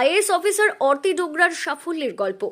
IAS officer Arti ডোগরার সাফল্যের গল্প।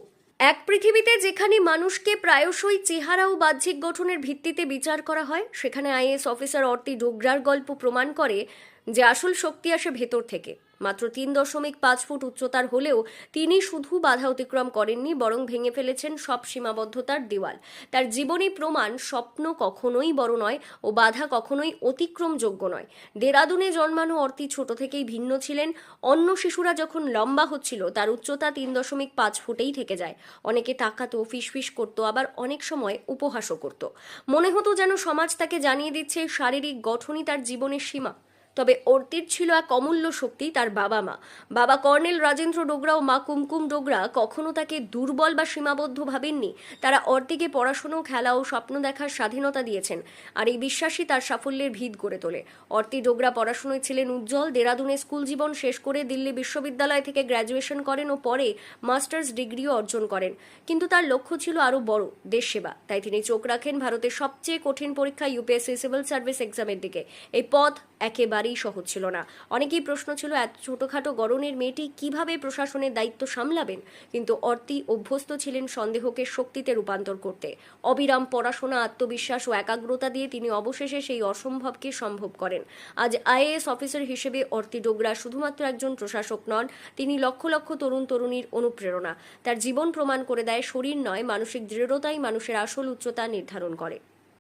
এক পৃথিবীতে যেখানে মানুষকে প্রায়শই চেহারা ও বাহ্যিক গঠনের ভিত্তিতে বিচার করা হয়, সেখানে আইএস অফিসার অর্তি ডোগরার গল্প প্রমাণ করে যে আসল শক্তি আসে ভেতর থেকে। মাত্র তিন দশমিক পাঁচ ফুট উচ্চতার হলেও তিনি শুধু বাধা অতিক্রম করেননি, বরং ভেঙে ফেলেছেন সব সীমাবদ্ধতার দেওয়াল। তার জীবনী প্রমাণ স্বপ্ন কখনোই বড় নয় ও বাধা কখনোই অতিক্রমযোগ্য নয়। দেরাদুনে জন্মানো অর্তি ছোট থেকেই ভিন্ন ছিলেন। অন্য শিশুরা যখন লম্বা হচ্ছিল, তার উচ্চতা তিন দশমিক পাঁচ ফুটেই থেকে যায়। অনেকে তাকাতো, ফিসফিস করতো, আবার অনেক সময় উপহাসও করত। মনে হতো যেন সমাজ তাকে জানিয়ে দিচ্ছে শারীরিক গঠনই তার জীবনের সীমা। তবে অর্তির ছিল এক অমূল্য শক্তি, তার বাবা মা। বাবা কর্নেল রাজেন্দ্র ডোগরা ও মা কুমকুম ডোগরা কখনো তাকে দুর্বল বা সীমাবদ্ধ ভাবেননি। তারা অর্তিকে পড়াশুনো, খেলা ও স্বপ্ন দেখার স্বাধীনতা দিয়েছেন আর এই বিশ্বাসই তার সাফল্যের ভিত গড়ে তোলে। অর্তি ডোগরা পড়াশুনোয় ছিলেন উজ্জ্বল, দেরাদুনে স্কুল জীবন শেষ করে দিল্লি বিশ্ববিদ্যালয় থেকে গ্র্যাজুয়েশন করেন ও পরে মাস্টার্স ডিগ্রিও অর্জন করেন। কিন্তু তার লক্ষ্য ছিল আরও বড়, দেশ সেবা। তাই তিনি চোখ রাখেন ভারতের সবচেয়ে কঠিন পরীক্ষা ইউপিএসসি সিভিল সার্ভিস এক্সামের দিকে। এই পথ একেবারেই সহজ ছিল না। অনেকেই প্রশ্ন ছিল, এত ছোটখাটো গরনের মেয়েটি কীভাবে প্রশাসনের দায়িত্ব সামলাবেন? কিন্তু অর্তি অভ্যস্ত ছিলেন সন্দেহকে শক্তিতে রূপান্তর করতে। অবিরাম পড়াশোনা, আত্মবিশ্বাস ও একাগ্রতা দিয়ে তিনি অবশেষে সেই অসম্ভবকে সম্ভব করেন। আজ আইএএস অফিসার হিসেবে অর্তি ডোগরা শুধুমাত্র একজন প্রশাসক নন, তিনি লক্ষ লক্ষ তরুণ তরুণীর অনুপ্রেরণা। তার জীবন প্রমাণ করে দেয়, শরীর নয়, মানসিক দৃঢ়তাই মানুষের আসল উচ্চতা নির্ধারণ করে।